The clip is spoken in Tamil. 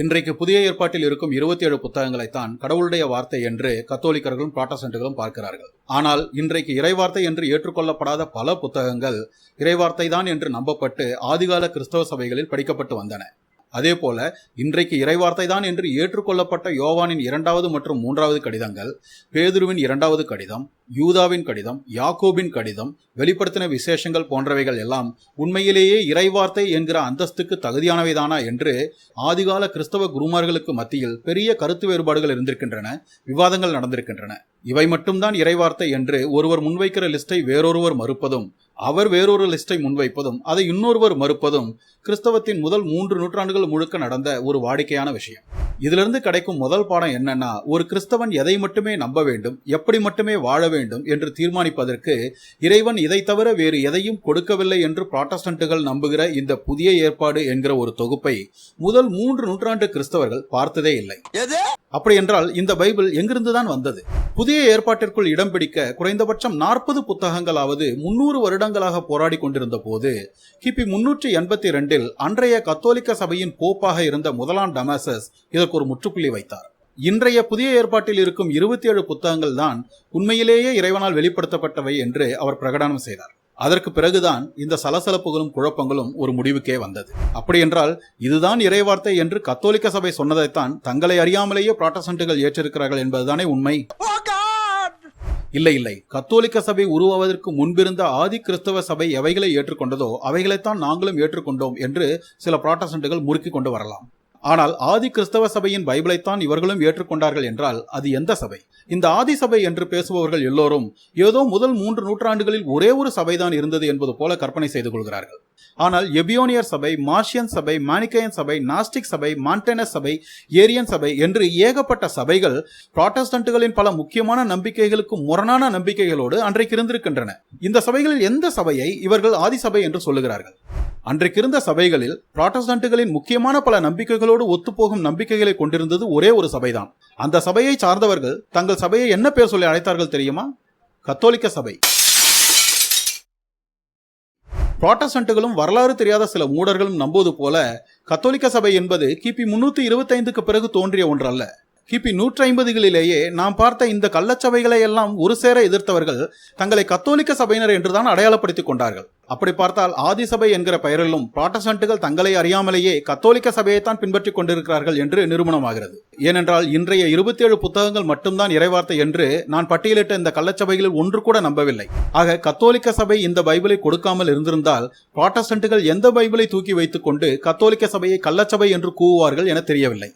இன்றைக்கு புதிய ஏற்பாட்டில் இருக்கும் இருபத்தி ஏழு புத்தகங்களைத்தான் கடவுளுடைய வார்த்தை என்று கத்தோலிக்கர்களும் புராட்டஸ்டன்ட்டுகளும் பார்க்கிறார்கள். ஆனால் இன்றைக்கு இறைவார்த்தை என்று ஏற்றுக்கொள்ளப்படாத பல புத்தகங்கள் இறைவார்த்தை தான் என்று நம்பப்பட்டு ஆதிகால கிறிஸ்தவ சபைகளில் படிக்கப்பட்டு வந்தன. அதே போல இன்றைக்கு இறைவார்த்தை தான் என்று ஏற்றுக்கொள்ளப்பட்ட யோவானின் இரண்டாவது மற்றும் மூன்றாவது கடிதங்கள் பேதுருவின் இரண்டாவது கடிதம் யூதாவின் கடிதம் யாக்கோபின் கடிதம் வெளிப்படுத்தின விசேஷங்கள் போன்றவைகள் எல்லாம் உண்மையிலேயே இறைவார்த்தை என்கிற அந்தஸ்துக்கு தகுதியானவைதானா என்று ஆதிகால கிறிஸ்தவ குருமார்களுக்கு மத்தியில் பெரிய கருத்து வேறுபாடுகள் இருந்திருக்கின்றன விவாதங்கள் நடந்திருக்கின்றன. இவை மட்டும்தான் இறைவார்த்தை என்று ஒருவர் முன்வைக்கிற லிஸ்டை வேறொருவர் மறுப்பதும் அவர் வேறொரு லிஸ்டை முன்வைப்பதும் அதை இன்னொருவர் மறுப்பதும் கிறிஸ்தவத்தின் முதல் மூன்று நூற்றாண்டுகள் முழுக்க நடந்த ஒரு வாடிக்கையான விஷயம். இதிலிருந்து கிடைக்கும் முதல் பாடம் என்னன்னா ஒரு கிறிஸ்தவன் எதை மட்டுமே நம்ப வேண்டும் எப்படி மட்டுமே வாழ வேண்டும் என்று தீர்மானிப்பதற்கு இறைவன் இதை தவிர வேறு எதையும் கொடுக்கவில்லை என்று புராட்டஸ்டன்ட்டுகள் நம்புகிற இந்த புதிய ஏற்பாடு என்கிற ஒரு தொகுப்பை முதல் மூன்று நூற்றாண்டு கிறிஸ்தவர்கள் பார்த்ததே இல்லை. அப்படி என்றால் இந்த பைபிள் எங்கிருந்துதான் வந்தது? புதிய ஏற்பாட்டிற்குள் இடம் பிடிக்க குறைந்தபட்சம் நாற்பது புத்தகங்களாவது முன்னூறு வருடங்களாக போராடி கொண்டிருந்த போது கிபி முன்னூற்றி எண்பத்தி ரெண்டில் அன்றைய கத்தோலிக்க சபையின் போப்பாக இருந்த முதலாம் டமாசஸ் இதற்கு ஒரு முற்றுப்புள்ளி வைத்தார். இன்றைய புதிய ஏற்பாட்டில் இருக்கும் இருபத்தி ஏழு புத்தகங்கள் தான் உண்மையிலேயே இறைவனால் வெளிப்படுத்தப்பட்டவை என்று அவர் பிரகடனம் செய்தார். அதற்கு பிறகுதான் இந்த சலசலப்புகளும் குழப்பங்களும் ஒரு முடிவுக்கே வந்தது. அப்படி என்றால் இதுதான் இறைவார்த்தை என்று கத்தோலிக்க சபை சொன்னதைத்தான் தங்களை அறியாமலேயே புராட்டஸ்டன்ட்டுகள் ஏற்றிருக்கிறார்கள் என்பதுதானே உண்மை? இல்லை இல்லை. கத்தோலிக்க சபை உருவாவதற்கு முன்பிருந்த ஆதி கிறிஸ்தவ சபை எவைகளை ஏற்றுக்கொண்டதோ அவைகளைத்தான் நாங்களும் ஏற்றுக்கொண்டோம் என்று சில புராட்டஸ்டன்ட்டுகள் முறுக்கிக் கொண்டு வரலாம். ஆனால் ஆதி கிறிஸ்தவ சபையின் பைபிளைத்தான் இவர்களும் ஏற்றுக்கொண்டார்கள் என்றால் அது எந்த சபை? இந்த ஆதி சபை என்று பேசுபவர்கள் எல்லோரும் ஏதோ முதல் மூன்று நூற்றாண்டுகளில் ஒரே ஒரு சபைதான் இருந்தது என்பது போல கற்பனை செய்து கொள்கிறார்கள். ஆனால் எபியோனியர் சபை மார்ஷியன் சபை மானிக்கையன் சபை நாஸ்டிக் சபை மாண்டனஸ் சபை ஏரியன் சபை என்று ஏகப்பட்ட சபைகள் புராட்டஸ்டன்ட்டுகளின் பல முக்கியமான நம்பிக்கைகளுக்கு முரணான நம்பிக்கைகளோடு அன்றைக்கு இருந்திருக்கின்றன. இந்த சபைகளில் எந்த சபையை இவர்கள் ஆதி சபை என்று சொல்லுகிறார்கள்? அன்றைக்கிருந்த சபைகளில் புராட்டஸ்டன்ட்டுகளின் முக்கியமான பல நம்பிக்கைகளோடு ஒத்துப்போகும் நம்பிக்கைகளை கொண்டிருந்தது ஒரே ஒரு சபைதான். அந்த சபையை சார்ந்தவர்கள் தங்கள் சபையை என்ன பேர் சொல்லி அழைத்தார்கள் தெரியுமா? கத்தோலிக்க சபை. புராட்டஸ்டன்ட்டுகளும் வரலாறு தெரியாத சில மூடர்களும் நம்புவது போல கத்தோலிக்க சபை என்பது கிபி முன்னூத்தி இருபத்தைந்துக்கு பிறகு தோன்றிய ஒன்றல்ல. கிபி நூற்றி ஐம்பதுகளிலேயே நாம் பார்த்த இந்த கள்ளச்சபைகளை எல்லாம் ஒரு சேர எதிர்த்தவர்கள் தங்களை கத்தோலிக்க சபையினர் என்றுதான் அடையாளப்படுத்திக் கொண்டார்கள். அப்படி பார்த்தால் ஆதி சபை என்கிற பெயரிலும் புராட்டஸ்டன்ட்டுகள் தங்களை அறியாமலேயே கத்தோலிக்க சபையைத்தான் பின்பற்றிக் கொண்டிருக்கிறார்கள் என்று நிரூபணமாகிறது. ஏனென்றால் இன்றைய இருபத்தி ஏழு புத்தகங்கள் மட்டும்தான் இறைவார்த்தை என்று நான் பட்டியலிட்ட இந்த கள்ளச்சபைகளில் ஒன்று கூட நம்பவில்லை. ஆக கத்தோலிக்க சபை இந்த பைபிளை கொடுக்காமல் இருந்திருந்தால் புராட்டஸ்டன்ட்டுகள் எந்த பைபிளை தூக்கி வைத்துக் கொண்டு கத்தோலிக்க சபையை கள்ளச்சபை என்று கூவுவார்கள் என தெரியவில்லை.